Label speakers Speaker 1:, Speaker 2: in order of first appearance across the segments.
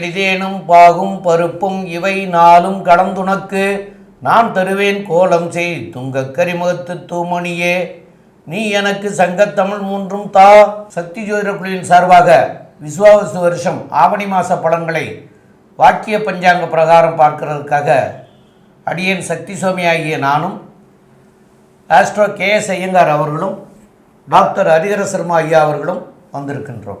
Speaker 1: எளிதேனும் பாகும் பருப்பும் இவை நாளும் கடந்துனக்கு நான் தருவேன் கோலம் செய் துங்கக் கரிமுகத்து தூமணியே நீ எனக்கு சங்கத்தமிழ் மூன்றும் தா சக்தி ஜோதிட சார்பாக விஸ்வாவசு வருஷம் ஆவணி மாத பலன்களை வாக்கிய பஞ்சாங்க பிரகாரம் பார்க்கிறதுக்காக அடியேன் சக்தி சுவாமி ஆகிய நானும் ஆஸ்ட்ரோ கே எஸ் ஐயங்கார் அவர்களும் டாக்டர் ஹரிகர சர்மா ஐயா அவர்களும் வந்திருக்கின்றோம்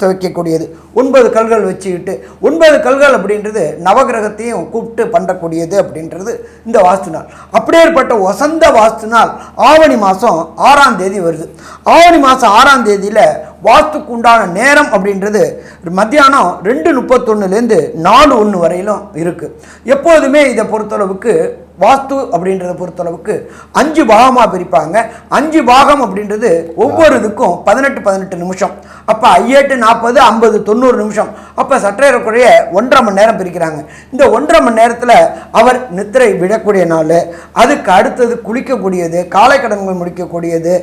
Speaker 2: துவைக்கக்கூடியது ஒன்பது கல்கள் வச்சுக்கிட்டு ஒன்பது கல்கள் அப்படின்றது நவகிரகத்தையும் கூப்பிட்டு பண்ணக்கூடியது அப்படின்றது இந்த வாஸ்து நாள் அப்படியேற்பட்ட வசந்த வாஸ்து நாள் ஆவணி மாதம் ஆறாம் தேதி வருது ஆவணி மாதம் ஆறாம் தேதியில் வாஸ்துக்கு உண்டான நேரம் அப்படின்றது மத்தியானம் ரெண்டு முப்பத்தொன்னுலேருந்து நாலு ஒன்று வரையிலும் இருக்குது எப்போதுமே இதை பொறுத்தளவுக்கு வாஸ்து அப்படின்றத பொறுத்தளவுக்கு அஞ்சு பாகமாக பிரிப்பாங்க அஞ்சு பாகம் அப்படின்றது ஒவ்வொரு இதுக்கும் பதினெட்டு பதினெட்டு நிமிஷம் அப்போ ஐயெட்டு நாற்பது ஐம்பது தொண்ணூறு நிமிஷம் அப்போ சற்றேறக்குறைய ஒன்றரை மணி நேரம் பிரிக்கிறாங்க இந்த ஒன்றரை மணி நேரத்தில் அவர் நித்திரை விடக்கூடிய நாள் அதுக்கு அடுத்தது குளிக்கக்கூடியது காலை கடன்கள் முடிக்கக்கூடியது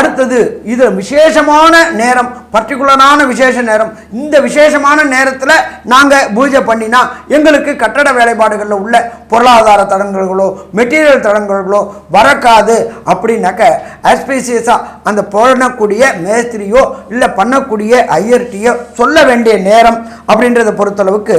Speaker 2: அடுத்தது இது விசேஷமான நேரம் நேரம் பர்டிகுலரான விசேஷ நேரம் இந்த விசேஷமான நேரத்தில் நாங்கள் பூஜை பண்ணினா எங்களுக்கு கட்டட வேலைப்பாடுகளில் உள்ள பொருளாதார தடங்கல்களோ மெட்டீரியல் தடங்கல்களோ வரக்காது அப்படின்னாக்க ஆஸ்பீசியஸாக அந்த பண்ணக்கூடிய மேஸ்திரியோ இல்லை பண்ணக்கூடிய ஐயர்டியோ சொல்ல வேண்டிய நேரம் அப்படின்றத பொறுத்தளவுக்கு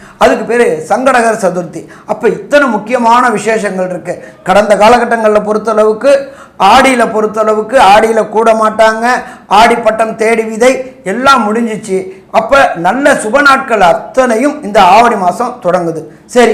Speaker 2: அதுக்கு பேர் சங்கடகர் சதுர்த்தி அப்போ இத்தனை முக்கியமான விசேஷங்கள் இருக்குது கடந்த காலகட்டங்களில் பொறுத்தளவுக்கு ஆடியில் பொறுத்தளவுக்கு ஆடியில் கூட மாட்டாங்க ஆடிப்பட்டம் தேடி விதை எல்லாம் முடிஞ்சிச்சு அப்போ நல்ல சுப நாட்கள் அத்தனையும் இந்த ஆவணி மாதம் தொடங்குது சரி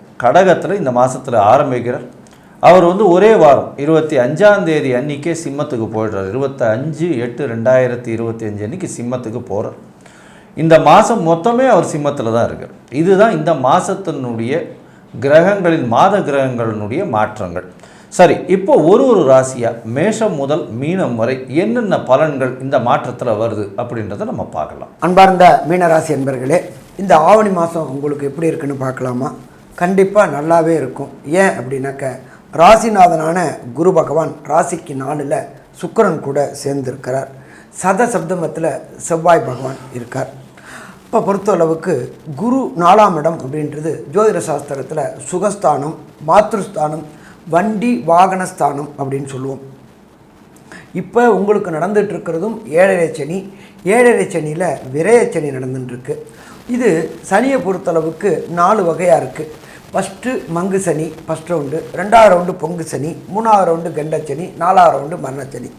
Speaker 3: கடகத்தில் இந்த மாதத்தில் ஆரம்பிக்கிறார் அவர் வந்து ஒரே வாரம் இருபத்தி அஞ்சாம் தேதி அன்றைக்கே சிம்மத்துக்கு போயிடுறார் இருபத்தஞ்சு எட்டு ரெண்டாயிரத்தி இருபத்தி அஞ்சு அன்றைக்கி சிம்மத்துக்கு போகிறார் இந்த மாதம் மொத்தமே அவர் சிம்மத்தில் தான் இருக்கார் இதுதான் இந்த மாதத்தினுடைய கிரகங்களின் மாத கிரகங்களினுடைய மாற்றங்கள் சரி இப்போ ஒரு ஒரு ராசியாக மேஷம் முதல் மீனம் வரை என்னென்ன பலன்கள் இந்த மாற்றத்தில் வருது அப்படின்றத நம்ம பார்க்கலாம்
Speaker 2: அன்பார்ந்த மீனராசி என்பர்களே இந்த ஆவணி மாதம் உங்களுக்கு எப்படி இருக்குன்னு பார்க்கலாமா கண்டிப்பாக நல்லாவே இருக்கும் ஏன் அப்படின்னாக்க ராசிநாதனான குரு பகவான் ராசிக்கு நாளில் சுக்கரன் கூட சேர்ந்திருக்கிறார் சத சப்தமத்தில் செவ்வாய் பகவான் இருக்கார் இப்போ பொறுத்தளவுக்கு குரு நாலாம் இடம் அப்படின்றது ஜோதிட சாஸ்திரத்தில் சுகஸ்தானம் மாத்ருஸ்தானம் வண்டி வாகனஸ்தானம் அப்படின்னு சொல்லுவோம் இப்போ உங்களுக்கு இருக்கிறதும் ஏழரை சனி ஏழரை சனியில் விரயச்சனி நடந்துட்டுருக்கு இது சனியை பொறுத்தளவுக்கு நாலு வகையாக இருக்குது ஃபஸ்ட்டு மங்கு சனி ஃபஸ்ட் ரவுண்டு ரெண்டாவது ரவுண்டு பொங்கு சனி மூணாவது ரவுண்டு கெண்டச்சனி நாலாவது ரவுண்டு மரணச்சனி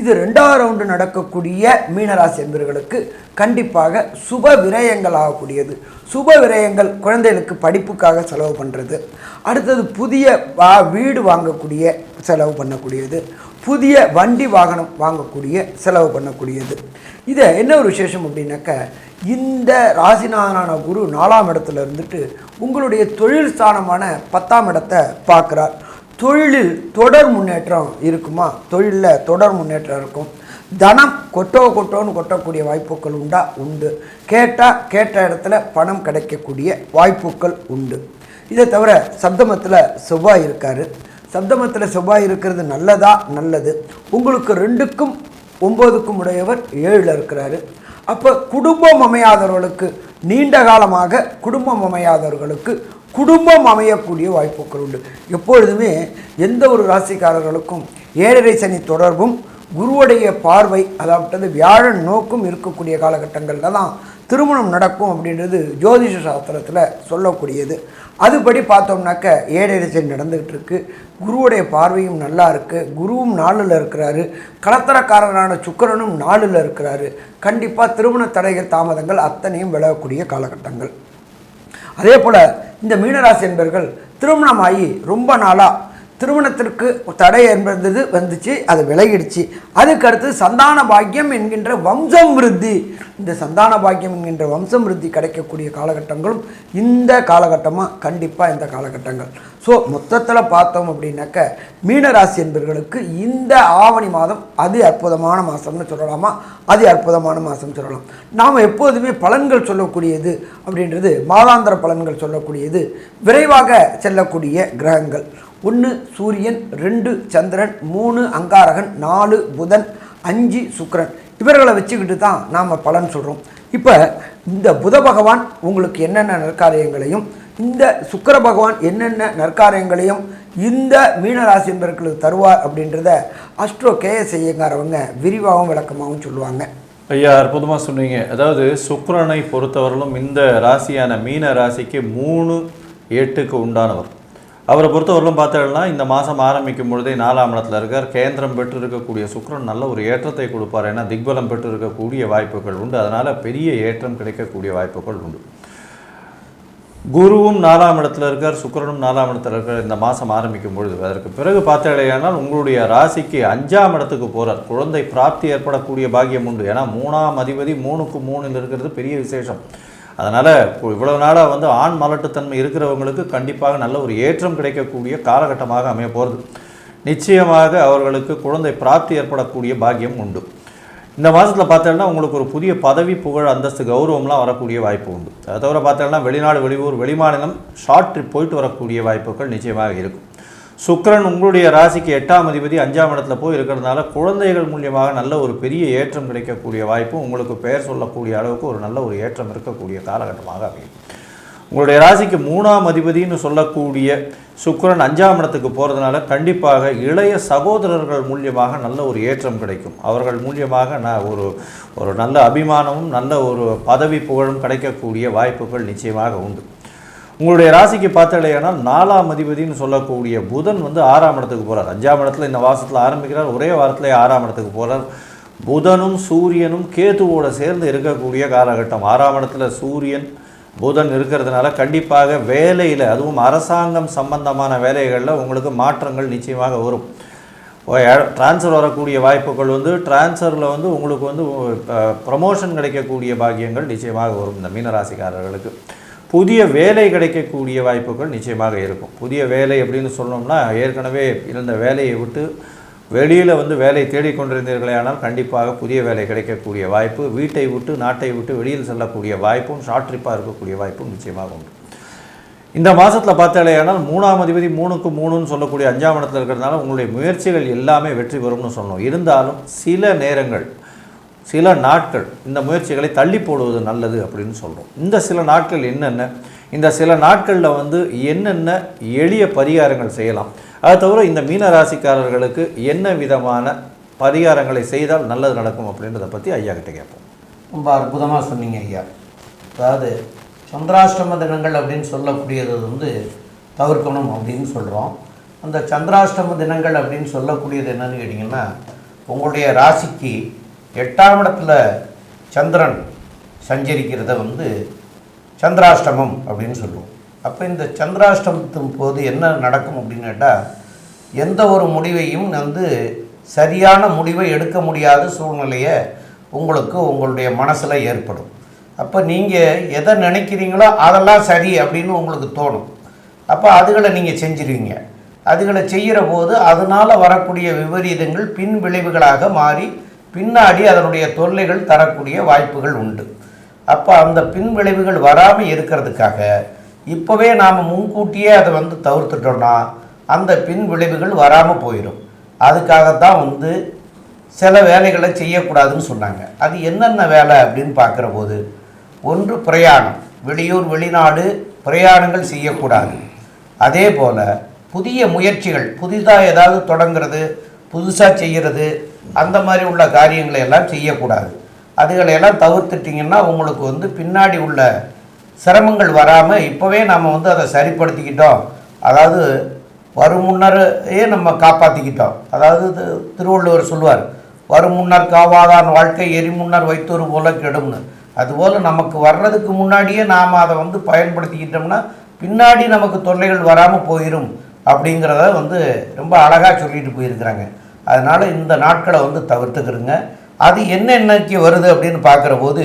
Speaker 2: இது ரெண்டாவது ரவுண்டு நடக்கக்கூடிய மீனராசி என்பர்களுக்கு கண்டிப்பாக சுப விரயங்கள் ஆகக்கூடியது சுப விரயங்கள் குழந்தைகளுக்கு படிப்புக்காக செலவு பண்ணுறது அடுத்தது புதிய வீடு வாங்கக்கூடிய செலவு பண்ணக்கூடியது புதிய வண்டி வாகனம் வாங்கக்கூடிய செலவு பண்ணக்கூடியது இதை என்ன ஒரு விசேஷம் அப்படின்னாக்க இந்த ராசிநாதனான குரு நாலாம் இடத்துல இருந்துட்டு உங்களுடைய தொழில் ஸ்தானமான பத்தாம் இடத்தை பார்க்குறார் தொழிலில் தொடர் முன்னேற்றம் இருக்குமா தொழிலில் தொடர் முன்னேற்றம் இருக்கும் தனம் கொட்டோ கொட்டோன்னு கொட்டக்கூடிய வாய்ப்புகள் உண்டா உண்டு கேட்டால் கேட்ட இடத்துல பணம் கிடைக்கக்கூடிய வாய்ப்புகள் உண்டு இதை தவிர சப்தமத்தில் செவ்வாய் இருக்கார் சப்தமத்தில் செவ்வாய் இருக்கிறது நல்லதா நல்லது உங்களுக்கு ரெண்டுக்கும் ஒம்போதுக்கும் உடையவர் ஏழில் இருக்கிறாரு அப்போ குடும்பம் அமையாதவர்களுக்கு நீண்ட காலமாக குடும்பம் அமையாதவர்களுக்கு குடும்பம் அமையக்கூடிய வாய்ப்புகள் உண்டு எப்பொழுதுமே எந்த ஒரு ராசிக்காரர்களுக்கும் ஏழரை சனி தொடர்பும் குருவுடைய பார்வை அதாவது வியாழன் நோக்கும் இருக்கக்கூடிய காலகட்டங்களில் தான் திருமணம் நடக்கும் அப்படின்றது ஜோதிஷ சாஸ்திரத்தில் சொல்லக்கூடியது அதுபடி பார்த்தோம்னாக்க ஏழரிசை நடந்துகிட்டு இருக்கு குருவுடைய பார்வையும் நல்லா இருக்குது குருவும் நாளில் இருக்கிறாரு கலத்தரக்காரரான சுக்கரனும் நாளில் இருக்கிறாரு கண்டிப்பாக திருமண தடைகள் தாமதங்கள் அத்தனையும் விளையக்கூடிய காலகட்டங்கள் அதே போல் இந்த மீனராசி என்பர்கள் திருமணமாகி ரொம்ப நாளாக திருமணத்திற்கு தடை என்பது வந்துச்சு அது விலகிடுச்சு அதுக்கடுத்து சந்தான பாக்கியம் என்கின்ற வம்சம் விருத்தி இந்த சந்தான பாக்கியம் என்கின்ற வம்சம் விருத்தி கிடைக்கக்கூடிய காலகட்டங்களும் இந்த காலகட்டமாக கண்டிப்பாக இந்த காலகட்டங்கள் ஸோ மொத்தத்தில் பார்த்தோம் அப்படின்னாக்க மீனராசி என்பர்களுக்கு இந்த ஆவணி மாதம் அது அற்புதமான மாதம்னு சொல்லலாமா அது அற்புதமான மாதம் சொல்லலாம் நாம் எப்போதுமே பலன்கள் சொல்லக்கூடியது அப்படின்றது மாதாந்திர பலன்கள் சொல்லக்கூடியது விரைவாக செல்லக்கூடிய கிரகங்கள் ஒன்று சூரியன் ரெண்டு சந்திரன் மூணு அங்காரகன் நாலு புதன் அஞ்சு சுக்கரன் இவர்களை வச்சுக்கிட்டு தான் நாம் பலன் சொல்கிறோம் இப்போ இந்த புத பகவான் உங்களுக்கு என்னென்ன நற்காரியங்களையும் இந்த சுக்கர பகவான் என்னென்ன நற்காரியங்களையும் இந்த மீனராசி தருவார் அப்படின்றத அஸ்ட்ரோ கேஎஸ் ஐயங்காரவங்க விரிவாகவும் விளக்கமாகவும் சொல்லுவாங்க
Speaker 3: ஐயா அற்புதமாக சொன்னீங்க அதாவது சுக்கரனை பொறுத்தவரையிலும் இந்த ராசியான மீன ராசிக்கு மூணு ஏட்டுக்கு உண்டானவர் அவரை பொறுத்தவரையிலும் பார்த்தோம்னா இந்த மாதம் ஆரம்பிக்கும் பொழுதே நாலாம் இடத்துல இருக்கார் கேந்திரம் பெற்று இருக்கக்கூடிய சுக்கரன் நல்ல ஒரு ஏற்றத்தை கொடுப்பார் ஏன்னா திக்பலம் பெற்று இருக்கக்கூடிய வாய்ப்புகள் உண்டு அதனால் பெரிய ஏற்றம் கிடைக்கக்கூடிய வாய்ப்புகள் உண்டு குருவும் நாலாம் இடத்துல இருக்கார் சுக்கரனும் நாலாம் இடத்தில் இருக்கார் இந்த மாதம் ஆரம்பிக்கும் பொழுது அதற்கு பிறகு பார்த்தாலேயானால் உங்களுடைய ராசிக்கு அஞ்சாம் இடத்துக்கு போகிறார் குழந்தை பிராப்தி ஏற்படக்கூடிய பாகியம் உண்டு ஏன்னா மூணாம் அதிபதி மூணுக்கு மூணில் இருக்கிறது பெரிய விசேஷம் அதனால் இவ்வளவு நாளாக வந்து ஆண் மலட்டுத்தன்மை இருக்கிறவங்களுக்கு கண்டிப்பாக நல்ல ஒரு ஏற்றம் கிடைக்கக்கூடிய காலகட்டமாக அமைய போகிறது நிச்சயமாக அவர்களுக்கு குழந்தை பிராப்தி ஏற்படக்கூடிய பாக்கியம் உண்டு இந்த மாதத்தில் பார்த்தோம்னா உங்களுக்கு ஒரு புதிய பதவி புகழ் அந்தஸ்து கௌரவம்லாம் வரக்கூடிய வாய்ப்பு உண்டு அதை தவிர பார்த்தோம்னா வெளிநாடு வெளியூர் வெளிமாநிலம் ஷார்ட் ட்ரிப் போயிட்டு வரக்கூடிய வாய்ப்புகள் நிச்சயமாக இருக்கும் சுக்கரன் உங்களுடைய ராசிக்கு எட்டாம் அதிபதி அஞ்சாம் இடத்துல போய் இருக்கிறதுனால குழந்தைகள் மூலியமாக நல்ல ஒரு பெரிய ஏற்றம் கிடைக்கக்கூடிய வாய்ப்பும் உங்களுக்கு பெயர் சொல்லக்கூடிய அளவுக்கு ஒரு நல்ல ஒரு ஏற்றம் இருக்கக்கூடிய காலகட்டமாக அமையும் உங்களுடைய ராசிக்கு மூணாம் அதிபதினு சொல்லக்கூடிய சுக்கரன் அஞ்சாம் இடத்துக்கு போகிறதுனால கண்டிப்பாக இளைய சகோதரர்கள் மூலியமாக நல்ல ஒரு ஏற்றம் கிடைக்கும் அவர்கள் மூலியமாக நான் ஒரு ஒரு நல்ல அபிமானமும் நல்ல ஒரு பதவி புகழும் கிடைக்கக்கூடிய வாய்ப்புகள் நிச்சயமாக உண்டு உங்களுடைய ராசிக்கு பார்த்தாலேயானால் நாலாம் அதிபதினு சொல்லக்கூடிய புதன் வந்து ஆறாம் இடத்துக்கு போகிறார் அஞ்சாம் இடத்துல இந்த வாசத்தில் ஆரம்பிக்கிறார் ஒரே வாரத்தில் ஆறாம் இடத்துக்கு போகிறார் புதனும் சூரியனும் கேதுவோடு சேர்ந்து இருக்கக்கூடிய காலகட்டம் ஆறாம் இடத்துல சூரியன் புதன் இருக்கிறதுனால கண்டிப்பாக வேலையில் அதுவும் அரசாங்கம் சம்பந்தமான வேலைகளில் உங்களுக்கு மாற்றங்கள் நிச்சயமாக வரும் ட்ரான்ஸ்ஃபர் வரக்கூடிய வாய்ப்புகள் வந்து ட்ரான்ஸ்ஃபரில் வந்து உங்களுக்கு வந்து ப்ரமோஷன் கிடைக்கக்கூடிய பாக்கியங்கள் நிச்சயமாக வரும் இந்த மீனராசிக்காரர்களுக்கு புதிய வேலை கிடைக்கக்கூடிய வாய்ப்புகள் நிச்சயமாக இருக்கும் புதிய வேலை அப்படின்னு சொன்னோம்னா ஏற்கனவே இருந்த வேலையை விட்டு வெளியில் வந்து வேலை தேடிக்கொண்டிருந்தீர்களே ஆனால் கண்டிப்பாக புதிய வேலை கிடைக்கக்கூடிய வாய்ப்பு வீட்டை விட்டு நாட்டை விட்டு வெளியில் செல்லக்கூடிய வாய்ப்பும் ஷார்ட் ட்ரிப்பாக இருக்கக்கூடிய வாய்ப்பும் நிச்சயமாக உண்டு இந்த மாதத்தில் பார்த்தாலே ஆனால் மூணாம் அதிபதி மூணுக்கு மூணுன்னு சொல்லக்கூடிய அஞ்சாம் இடத்தில் இருக்கிறதுனால உங்களுடைய முயற்சிகள் எல்லாமே வெற்றி பெறும்னு சொன்னோம் இருந்தாலும் சில நேரங்கள் சில நாட்கள் இந்த முயற்சிகளை தள்ளி போடுவது நல்லது அப்படின்னு சொல்கிறோம் இந்த சில நாட்கள் என்னென்ன இந்த சில நாட்களில் வந்து என்னென்ன எளிய பரிகாரங்கள் செய்யலாம் அதை தவிர இந்த மீன ராசிக்காரர்களுக்கு என்ன விதமான பரிகாரங்களை செய்தால் நல்லது நடக்கும் அப்படின்றத பற்றி ஐயா கிட்ட கேட்போம்
Speaker 1: ரொம்ப அற்புதமாக சொன்னீங்க ஐயா அதாவது சந்திராஷ்டம தினங்கள் அப்படின்னு சொல்லக்கூடியது வந்து தவிர்க்கணும் அப்படின்னு சொல்கிறோம் அந்த சந்திராஷ்டம தினங்கள் அப்படின்னு சொல்லக்கூடியது என்னன்னு கேட்டிங்கன்னா உங்களுடைய ராசிக்கு எட்டாம் இடத்துல சந்திரன் சஞ்சரிக்கிறத வந்து சந்திராஷ்டமம் அப்படின்னு சொல்லுவோம் அப்போ இந்த சந்திராஷ்டமத்தின் போது என்ன நடக்கும் அப்படின்னு கேட்டால் எந்த ஒரு முடிவையும் வந்து சரியான முடிவை எடுக்க முடியாத சூழ்நிலையை உங்களுக்கு உங்களுடைய மனசில் ஏற்படும் அப்போ நீங்கள் எதை நினைக்கிறீங்களோ அதெல்லாம் சரி அப்படின்னு உங்களுக்கு தோணும் அப்போ அதுகளை நீங்கள் செஞ்சிருவீங்க அதுகளை செய்கிற போது அதனால் வரக்கூடிய விபரீதங்கள் பின் விளைவுகளாக மாறி பின்னாடி அதனுடைய தொல்லைகள் தரக்கூடிய வாய்ப்புகள் உண்டு அப்போ அந்த பின்விளைவுகள் வராமல் இருக்கிறதுக்காக இப்போவே நாம் முன்கூட்டியே அதை வந்து தவிர்த்துட்டோம்னா அந்த பின் விளைவுகள் வராமல் போயிடும் அதுக்காகத்தான் வந்து சில வேலைகளை செய்யக்கூடாதுன்னு சொன்னாங்க அது என்னென்ன வேலை அப்படின்னு பார்க்குற போது ஒன்று பிரயாணம் வெளியூர் வெளிநாடு பிரயாணங்கள் செய்யக்கூடாது அதே போல் புதிய முயற்சிகள் புதிதாக ஏதாவது தொடங்கிறது புதுசாக செய்கிறது அந்த மாதிரி உள்ள காரியங்களை எல்லாம் செய்யக்கூடாது அதுகளையெல்லாம் தவிர்த்துட்டிங்கன்னா உங்களுக்கு வந்து பின்னாடி உள்ள சிரமங்கள் வராமல் இப்போவே நாம் வந்து அதை சரிப்படுத்திக்கிட்டோம் அதாவது வரும் முன்னரையே நம்ம காப்பாற்றிக்கிட்டோம் அதாவது திருவள்ளுவர் சொல்லுவார் வரும் முன்னர் காவாதான் வாழ்க்கை எரி முன்னர் வைத்தோறு போல கெடும்னு அதுபோல் நமக்கு வர்றதுக்கு முன்னாடியே நாம் அதை வந்து பயன்படுத்திக்கிட்டோம்னா பின்னாடி நமக்கு தொல்லைகள் வராமல் போயிடும் அப்படிங்கிறத வந்து ரொம்ப அழகாக சொல்லிட்டு போயிருக்கிறாங்க அதனால் இந்த நாட்களை வந்து தவிர்த்துக்கிறோங்க அது என்னென்னக்கு வருது அப்படின்னு பார்க்குற போது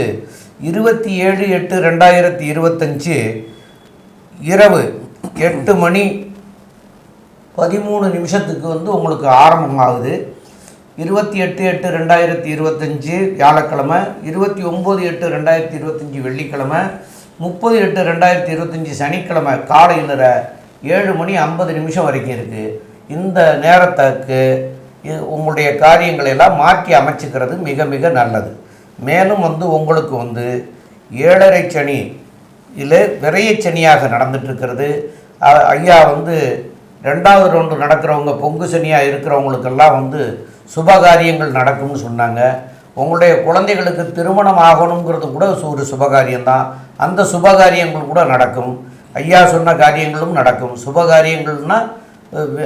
Speaker 1: இருபத்தி ஏழு எட்டு ரெண்டாயிரத்தி இருபத்தஞ்சி இரவு எட்டு மணி பதிமூணு நிமிஷத்துக்கு வந்து உங்களுக்கு ஆரம்பம் ஆகுது இருபத்தி எட்டு எட்டு ரெண்டாயிரத்தி இருபத்தஞ்சி வியாழக்கிழமை இருபத்தி ஒம்பது எட்டு ரெண்டாயிரத்தி இருபத்தஞ்சி வெள்ளிக்கிழமை முப்பது எட்டு ரெண்டாயிரத்தி இருபத்தஞ்சி சனிக்கிழமை காலையில் ஏழு மணி ஐம்பது நிமிஷம் வரைக்கும் இருக்குது இந்த நேரத்துக்கு உங்களுடைய காரியங்களை எல்லாம் மாற்றி அமைச்சுக்கிறது மிக மிக நல்லது மேலும் வந்து உங்களுக்கு வந்து ஏழரை சனி இல்லை விரைய சனியாக நடந்துட்டுருக்கிறது ஐயா வந்து ரெண்டாவது ரவுண்டு நடக்கிறவங்க பொங்கு சனியாக இருக்கிறவங்களுக்கெல்லாம் வந்து சுப காரியங்கள் நடக்கும்னு சொன்னாங்க உங்களுடைய குழந்தைகளுக்கு திருமணம் ஆகணுங்கிறது கூட ஒரு சுபகாரியம்தான் அந்த சுபகாரியங்கள் கூட நடக்கும் ஐயா சொன்ன காரியங்களும் நடக்கும் சுபகாரியங்கள்னால்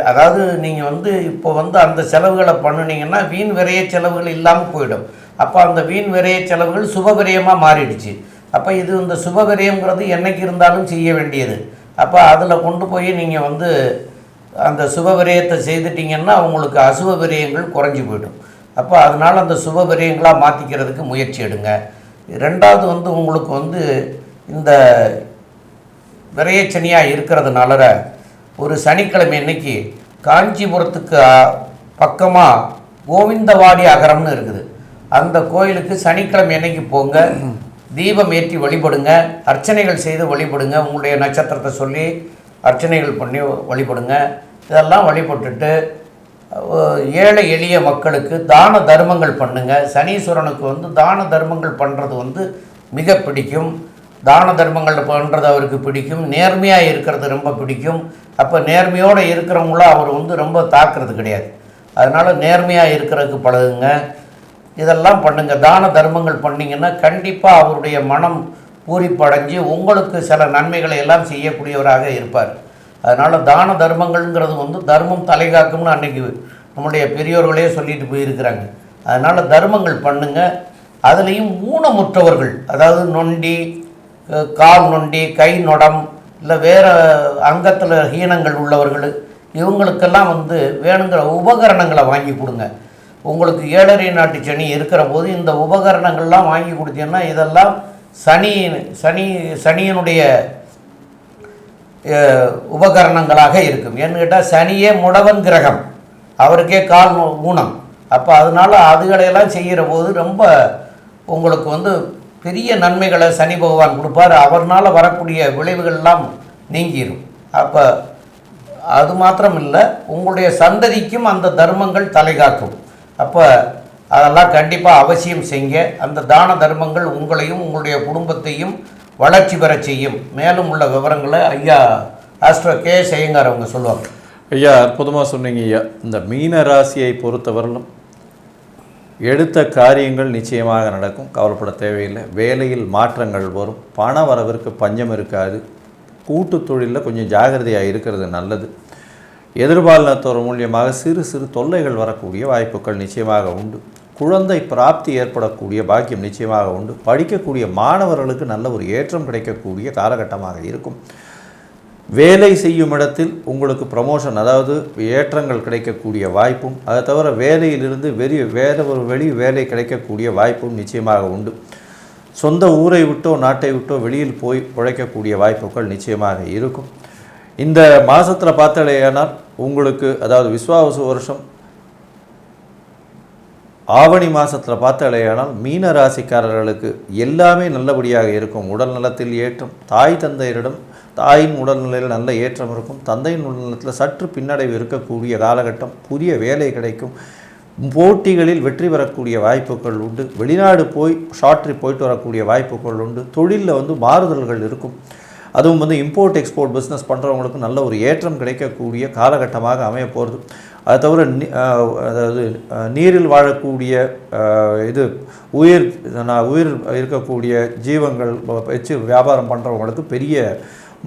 Speaker 1: அதாவது நீங்கள் வந்து இப்போ வந்து அந்த செலவுகளை பண்ணினீங்கன்னா வீண் விரைய செலவுகள் இல்லாமல் போயிடும் அப்போ அந்த வீண் விரைய செலவுகள் சுபவிரயமாக மாறிடுச்சு அப்போ இது இந்த சுபவிரயங்கிறது என்றைக்கு இருந்தாலும் செய்ய வேண்டியது அப்போ அதில் கொண்டு போய் நீங்கள் வந்து அந்த சுபவிரயத்தை செய்துட்டிங்கன்னா உங்களுக்கு அசுப விரயங்கள் குறைஞ்சி போயிடும் அப்போ அதனால் அந்த சுப விரயங்களாக மாற்றிக்கிறதுக்கு முயற்சி எடுங்க ரெண்டாவது வந்து உங்களுக்கு வந்து இந்த விரயச்சனியாக இருக்கிறதுனால ஒரு சனிக்கிழமை இன்னைக்கு காஞ்சிபுரத்துக்கு பக்கமாக கோவிந்தவாடி அகரம்னு இருக்குது அந்த கோயிலுக்கு சனிக்கிழமை என்னைக்கு போங்க தீபம் ஏற்றி வழிபடுங்க அர்ச்சனைகள் செய்து வழிபடுங்க உங்களுடைய நட்சத்திரத்தை சொல்லி அர்ச்சனைகள் பண்ணி வழிபடுங்க இதெல்லாம் வழிபட்டுட்டு ஏழை எளிய மக்களுக்கு தான தர்மங்கள் பண்ணுங்கள் சனீஸ்வரனுக்கு வந்து தான தர்மங்கள் பண்ணுறது வந்து மிக பிடிக்கும் தான தர்மங்கள் பண்ணுறது அவருக்கு பிடிக்கும் நேர்மையாக இருக்கிறது ரொம்ப பிடிக்கும் அப்போ நேர்மையோடு இருக்கிறவங்கள அவர் வந்து ரொம்ப தாக்குறது கிடையாது அதனால் நேர்மையாக இருக்கிறதுக்கு பழகுங்க இதெல்லாம் பண்ணுங்கள் தான தர்மங்கள் பண்ணிங்கன்னா கண்டிப்பாக அவருடைய மனம் பூரிப்படைஞ்சு உங்களுக்கு சில நன்மைகளை எல்லாம் செய்யக்கூடியவராக இருப்பார் அதனால் தான தர்மங்கள்ங்கிறது வந்து தர்மம் தலைகாக்கும்னு அன்றைக்கி நம்முடைய பெரியோர்களே சொல்லிட்டு போயிருக்கிறாங்க அதனால் தர்மங்கள் பண்ணுங்கள் அதுலேயும் ஊனமுற்றவர்கள் அதாவது நொண்டி கால் நொண்டி கை நொடம் இல்லை வேறு அங்கத்தில் ஹீனங்கள் உள்ளவர்கள் இவங்களுக்கெல்லாம் வந்து வேணுங்கிற உபகரணங்களை வாங்கி கொடுங்க உங்களுக்கு ஏழரை நாட்டு சனி இருக்கிற போது இந்த உபகரணங்கள்லாம் வாங்கி கொடுத்தீங்கன்னா இதெல்லாம் சனி சனி சனியினுடைய உபகரணங்களாக இருக்கும் ஏன்னு கேட்டால் சனியே முடவன் கிரகம் அவருக்கே கால் ஊனம் அப்போ அதனால் அதுகளையெல்லாம் செய்கிற போது ரொம்ப உங்களுக்கு வந்து பெரிய நன்மைகளை சனி பகவான் கொடுப்பார் அவர்னால் வரக்கூடிய விளைவுகள்லாம் நீங்கிடும் அப்போ அது மாத்திரம் இல்லை உங்களுடைய சந்ததிக்கும் அந்த தர்மங்கள் காக்கும் அப்போ அதெல்லாம் கண்டிப்பாக அவசியம் செய்ய அந்த தான தர்மங்கள் உங்களையும் உங்களுடைய குடும்பத்தையும் வளர்ச்சி பெற செய்யும் மேலும் உள்ள விவரங்களை ஐயா ஆஸ்ட்ரோ கே செய்யுங்கார் அவங்க சொல்லுவாங்க
Speaker 3: ஐயா அற்புதமாக சொன்னீங்க ஐயா இந்த மீன ராசியை பொறுத்தவரலும் எடுத்த காரியங்கள் நிச்சயமாக நடக்கும் கவலைப்பட தேவையில்லை வேலையில் மாற்றங்கள் வரும் பண வரவிற்கு பஞ்சம் இருக்காது கூட்டு தொழிலில் கொஞ்சம் ஜாகிரதையாக இருக்கிறது நல்லது எதிர்பாலினத்தோர் மூலியமாக சிறு சிறு தொல்லைகள் வரக்கூடிய வாய்ப்புகள் நிச்சயமாக உண்டு குழந்தை பிராப்தி ஏற்படக்கூடிய பாக்கியம் நிச்சயமாக உண்டு படிக்கக்கூடிய மாணவர்களுக்கு நல்ல ஒரு ஏற்றம் கிடைக்கக்கூடிய காலகட்டமாக இருக்கும் வேலை செய்யும் இடத்தில் உங்களுக்கு ப்ரமோஷன் அதாவது ஏற்றங்கள் கிடைக்கக்கூடிய வாய்ப்பும் அதை தவிர வேலையிலிருந்து வெறி வேறு ஒரு வெளி வேலை கிடைக்கக்கூடிய வாய்ப்பும் நிச்சயமாக உண்டு சொந்த ஊரை விட்டோ நாட்டை விட்டோ வெளியில் போய் உழைக்கக்கூடிய வாய்ப்புகள் நிச்சயமாக இருக்கும் இந்த மாதத்தில் பார்த்தாலேயானால் உங்களுக்கு அதாவது விஸ்வாவசு வருஷம் ஆவணி மாதத்தில் பார்த்தாலேயானால் மீன ராசிக்காரர்களுக்கு எல்லாமே நல்லபடியாக இருக்கும் உடல் நலத்தில் ஏற்றம் தாய் தந்தையரிடம் தாயின் உடல்நிலையில் நல்ல ஏற்றம் இருக்கும் தந்தையின் உடல்நலத்தில் சற்று பின்னடைவு இருக்கக்கூடிய காலகட்டம் புதிய வேலை கிடைக்கும் போட்டிகளில் வெற்றி பெறக்கூடிய வாய்ப்புகள் உண்டு வெளிநாடு போய் ஷார்ட்ரி போயிட்டு வரக்கூடிய வாய்ப்புகள் உண்டு தொழிலில் வந்து மாறுதல்கள் இருக்கும் அதுவும் வந்து இம்போர்ட் எக்ஸ்போர்ட் பிஸ்னஸ் பண்ணுறவங்களுக்கு நல்ல ஒரு ஏற்றம் கிடைக்கக்கூடிய காலகட்டமாக அமைய போகிறது அதை தவிர அதாவது நீரில் வாழக்கூடிய இது உயிர் உயிர் இருக்கக்கூடிய ஜீவங்கள் வச்சு வியாபாரம் பண்ணுறவங்களுக்கு பெரிய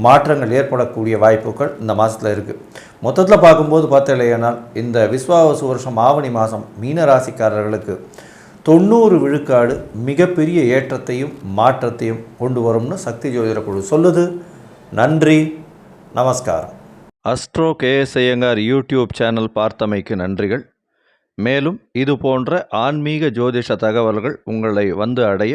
Speaker 3: மாற்றங்கள் ஏற்படக்கூடிய வாய்ப்புகள் இந்த மாதத்தில் இருக்குது மொத்தத்தில் பார்க்கும்போது பார்த்தலையானால் இந்த விஸ்வாவசு வருஷம் ஆவணி மாதம் மீன ராசிக்காரர்களுக்கு தொண்ணூறு விழுக்காடு மிகப்பெரிய ஏற்றத்தையும் மாற்றத்தையும் கொண்டு வரும்னு சக்தி ஜோதிட குழு சொல்லுது நன்றி நமஸ்காரம் Astro KS Iyengar YouTube channel பார்த்தமைக்கு நன்றிகள் மேலும் இது போன்ற ஆன்மீக ஜோதிஷ தகவல்கள் உங்களை வந்து அடைய